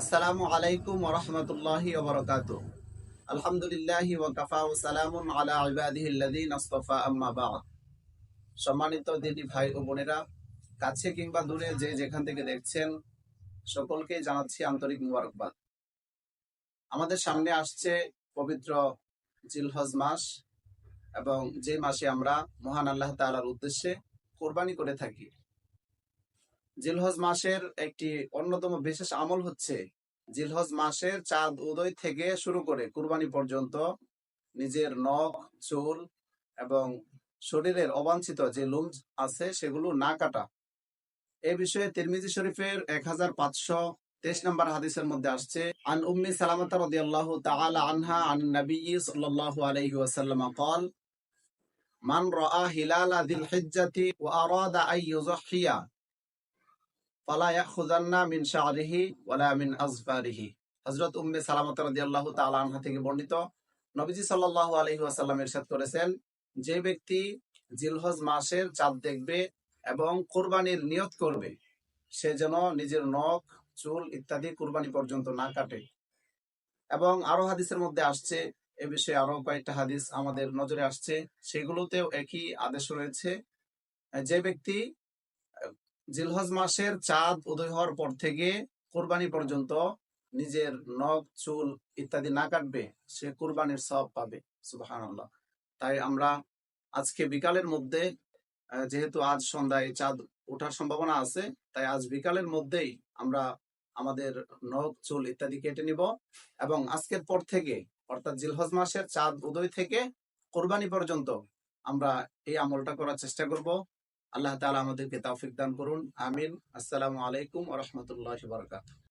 আসসালামু আলাইকুম ওরহমতুল্লাহি ওবরকাত আলহামদুলিল্লাহি ওয়াকাফা ও সালামুন আলা ইবাদিহি আল্লাযীনা আসতাফা আম্মা বা'দ। সম্মানিত দিদি ভাই ও বোনেরা, কাছে কিংবা দূরে যে যেখান থেকে দেখছেন, সকলকে জানাচ্ছি আন্তরিক মুবারকবাদ। আমাদের সামনে আসছে পবিত্র জিলহজ মাস এবং যে মাসে আমরা মহান আল্লাহ তাআলার উদ্দেশ্যে কোরবানি করে থাকি। জিলহজ মাসের একটি অন্যতম বিশেষ আমল হচ্ছে জিলহজ মাসের চাঁদ উদয় থেকে শুরু করে কুরবানি পর্যন্ত নিজের নখ চুল এবং শরীরের অবাঞ্ছিত যে লুম আছে সেগুলো না কাটা এ বিষয়ে তিরমিজি শরীফের এক হাজার পাঁচশো তেইশ নম্বর হাদিসের মধ্যে আসছে আন উম্মি সালামাতা রাদিয়াল্লাহু তাআলা আনহা আন নবী সাল্লাল্লাহু আলাইহি ওয়াসাল্লাম قال من رأى هلال ذي الحجة وأراد أن يضحي ফালা ইয়াখুযান্না মিন শা'রিহি ওয়ালা মিন আযফারিহি হযরত উম্মে সালামাত রাদিয়াল্লাহু তাআলা আনহা থেকে বর্ণিত নবীজি সাল্লাল্লাহু আলাইহি ওয়াসাল্লাম ইরশাদ করেছেন, যে ব্যক্তি জিলহজ মাসের চাঁদ দেখবে এবং কুরবানির নিয়ত করবে, সে যেন নিজের নখ, চুল ইত্যাদি কুরবানি পর্যন্ত না কাটে। এবং আরও হাদিসের মধ্যে আসছে, এ বিষয়ে আরও কয়েকটা হাদিস আমাদের নজরে আসছে, সেগুলোতেও একই আদেশ রয়েছে। যে ব্যক্তি জিলহজ মাসের চাঁদ উদয় হওয়ার পর থেকে কোরবানি পর্যন্ত নিজের নখ, চুল ইত্যাদি না কাটবে, সে কোরবানির সব পাবে। সুবাহান তাই আমরা আজকে বিকালের মধ্যে যেহেতু আজ সন্ধ্যায় চাঁদ ওঠার সম্ভাবনা আছে, তাই আজ বিকালের মধ্যেই আমরা আমাদের নখ, চুল ইত্যাদি কেটে নিব এবং আজকের পর থেকে, অর্থাৎ জিলহজ মাসের চাঁদ উদয় থেকে কোরবানি পর্যন্ত আমরা এই আমলটা করার চেষ্টা করব। আল্লাহ তালা আমাদেরকে তাফিক দান করুন। আমিন। আসসালামু আলাইকুম রহমতুল্লাহ বারকাত